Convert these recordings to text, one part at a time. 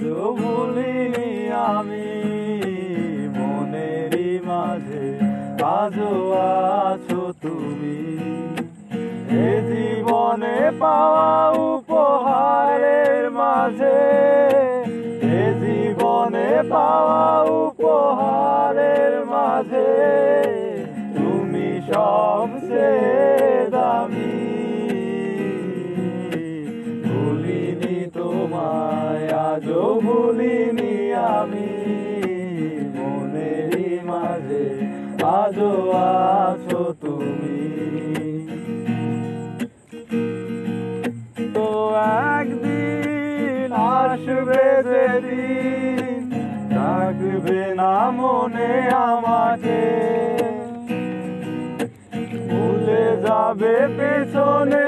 আজও ভুলিনি আমি মনেরই মাঝে আজও আছো তুমি। এ জীবনে পাওয়া ভুলিনি আমি, মনেরই মাঝে আজও আছো তুমি। তো একদিন আসবে যেদিন, থাকবে না মনে আমাকে। ভুলে যাবে পেছনের সব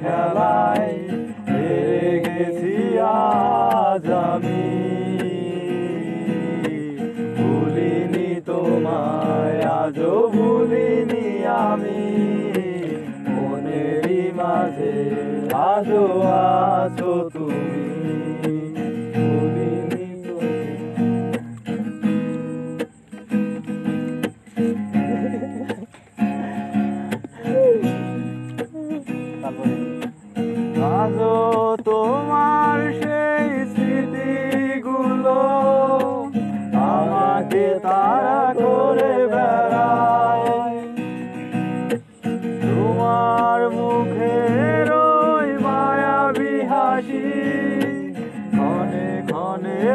খেলায় হেরে গেছি আজ আমি। ভুলিনি তোমায়, আজও ভুলিনি আমি। মনেরই মাঝে আজও আছো তুমি।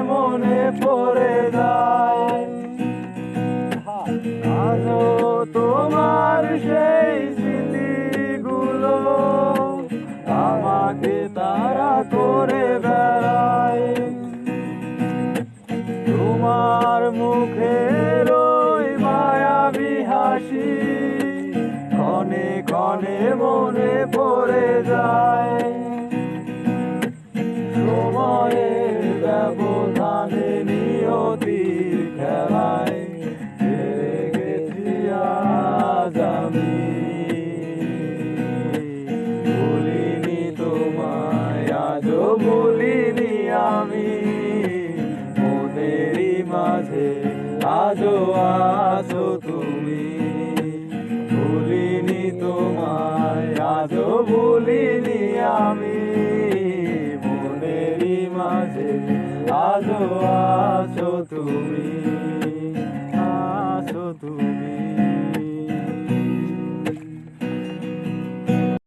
মনে পড়ে যায়। আজও তোমার সেই স্মৃতিগুলো আমাকে তারা করে বেড়ায়। তোমার মুখের ওই মায়াবী হাসি ক্ষণে ক্ষণে মনে পড়ে যায়। আছো তুমি ভুলিনি তোমায় আজও ভুলিনি আমি। মনেরই মাঝে আজ আছো তুমি আছো তুমি।